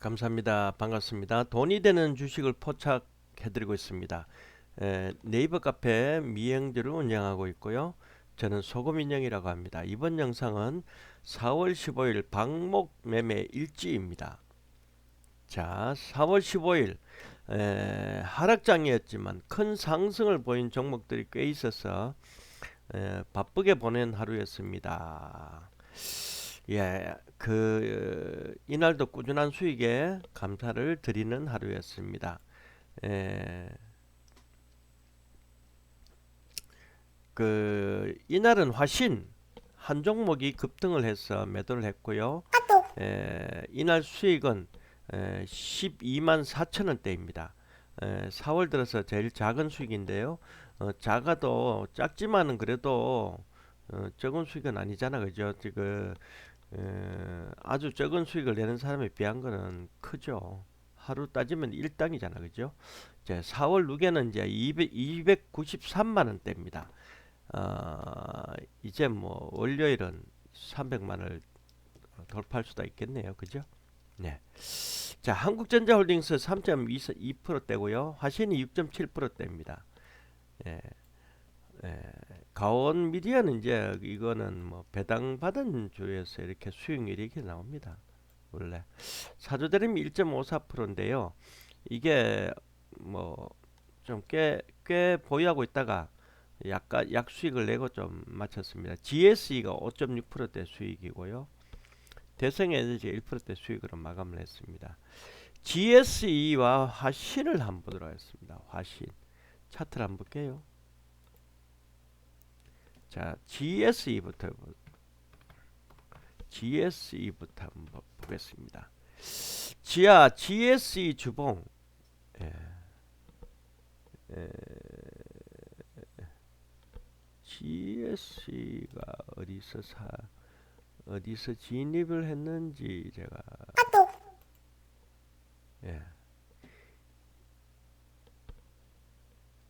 감사합니다. 반갑습니다. 돈이 되는 주식을 포착해드리고 있습니다. 에, 네이버 카페 미행들을 운영하고 있고요. 저는 소금인형이라고 합니다. 이번 영상은 4월 15일 방목 매매 일지입니다. 자, 4월 15일 에, 하락장이었지만 큰 상승을 보인 종목들이 꽤 있어서 에, 바쁘게 보낸 하루였습니다. 예, 그 어, 이날도 꾸준한 수익에 감사를 드리는 하루였습니다. 예, 그 이날은 화신 한 종목이 급등을 해서 매도를 했고요. 예, 이날 수익은 에, 12만 4천 원대입니다. 에, 4월 들어서 제일 작은 수익인데요. 어, 작아도 작지만은 그래도 어, 적은 수익은 아니잖아, 그죠? 지금 에, 아주 적은 수익을 내는 사람에 비한 거는 크죠. 하루 따지면 일당이잖아, 그죠? 이제 4월 누계는 이제 200, 293만 원대입니다. 어, 이제 뭐 월요일은 300만 원을 돌파할 수도 있겠네요, 그죠? 네. 자, 한국전자홀딩스 3.2%대고요. 화신이 6.7%대입니다. 예. 예. 가온 미디어는 이제 이거는 뭐 배당 받은 주에서 이렇게 수익률이 이렇게 나옵니다. 원래 사조 대림이 1.54%인데요. 이게 뭐 좀 꽤 꽤 보유하고 있다가 약간 약수익을 내고 좀 마쳤습니다. GSE가 5.6%대 수익이고요. 대성에너지 1%대 수익으로 마감을 했습니다. GSE와 화신을 한번 보도록 하겠습니다. 화신 차트를 한번 볼게요. 자, GSE부터 GSE부터 한번 보겠습니다. 지하 GSE 주봉 예. 예. GSE가 어디서 사 어디서 진입을 했는지 제가 예.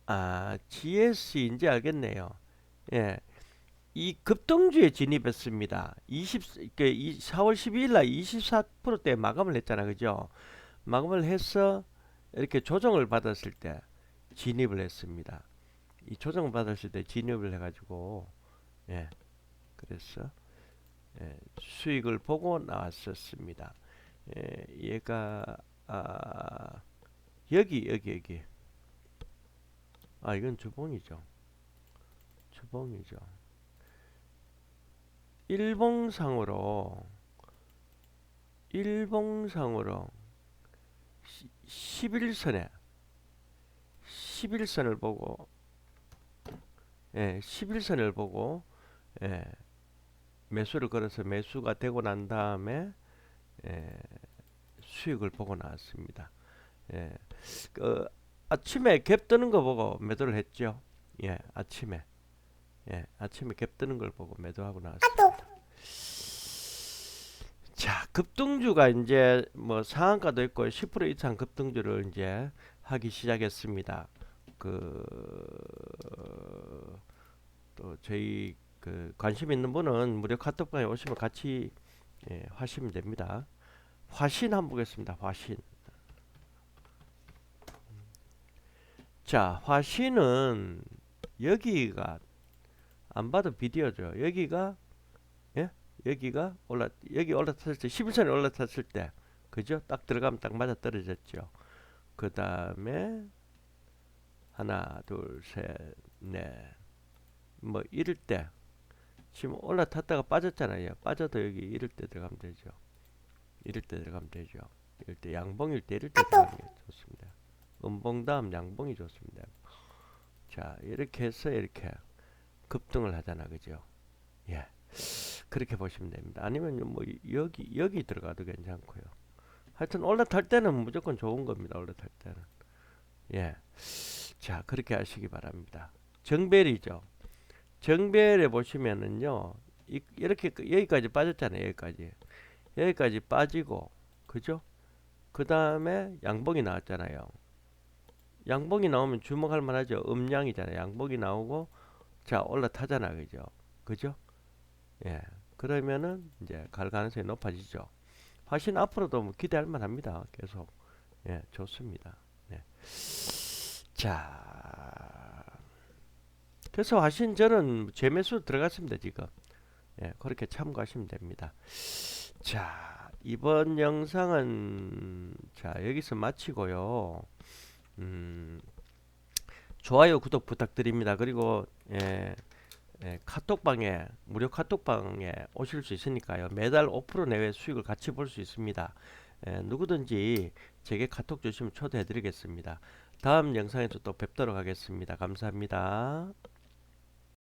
아, GS인지 알겠네요. 예. 이 급등주에 진입했습니다. 20, 그, 이 4월 12일 날 24%대 마감을 했잖아. 그죠? 마감을 해서 이렇게 조정을 받았을 때 진입을 했습니다. 이 조정을 받았을 때 진입을 해가지고, 예. 그래서, 예, 수익을 보고 나왔었습니다. 예, 얘가, 아, 여기, 여기, 여기. 아, 이건 주봉이죠. 주봉이죠. 일봉상으로 일봉상으로 11선에 11선을 보고 예, 11선을 보고 예, 매수를 걸어서 매수가 되고 난 다음에 예, 수익을 보고 나왔습니다. 예, 그 아침에 갭 뜨는 거 보고 매도를 했죠. 예, 아침에 예, 아침에 갭 뜨는 걸 보고 매도하고 나왔습니다. 자, 급등주가 이제 뭐 상한가도 있고 10% 이상 급등주를 이제 하기 시작했습니다. 그 또 저희 그 관심 있는 분은 무료 카톡방에 오시면 같이 예, 하시면 됩니다. 화신 한번 보겠습니다. 화신. 자, 화신은 여기가 안 봐도 비디오죠. 여기가 예? 여기가 올라 여기 올라탔을 때 11선에 올라탔을 때 그죠? 딱 들어가면 딱 맞아 떨어졌죠. 그 다음에 하나 둘셋넷뭐 이럴 때 지금 올라탔다가 빠졌잖아요. 빠져도 여기 이럴 때 들어가면 되죠. 이럴 때 들어가면 되죠. 이럴 때 양봉일 때 이럴 때 들어가는 게 좋습니다. 음봉 다음 양봉이 좋습니다. 자 이렇게 해서 이렇게 급등을 하잖아 그죠? 예. 그렇게 보시면 됩니다. 아니면 뭐 여기 여기 들어가도 괜찮고요. 하여튼 올라탈 때는 무조건 좋은 겁니다 올라탈 때는. 예 자 그렇게 하시기 바랍니다. 정벨이죠. 정벨에 보시면은요 이, 이렇게 여기까지 빠졌잖아요 여기까지. 여기까지 빠지고 그죠? 그 다음에 양봉이 나왔잖아요. 양봉이 나오면 주목할 만하죠. 음양이잖아요. 양봉이 나오고 자 올라타잖아 그죠 그죠 예 그러면은 이제 갈 가능성이 높아지죠 화신 앞으로도 뭐 기대할 만합니다. 계속 예 좋습니다. 네. 자 그래서 화신 저는 재매수 들어갔습니다 지금 예 그렇게 참고하시면 됩니다. 자 이번 영상은 자 여기서 마치고요. 음, 좋아요 구독 부탁드립니다. 그리고 예, 예, 카톡방에 무료 카톡방에 오실 수 있으니까요. 매달 5% 내외 수익을 같이 볼 수 있습니다. 예, 누구든지 제게 카톡 주시면 초대해 드리겠습니다. 다음 영상에서 또 뵙도록 하겠습니다. 감사합니다.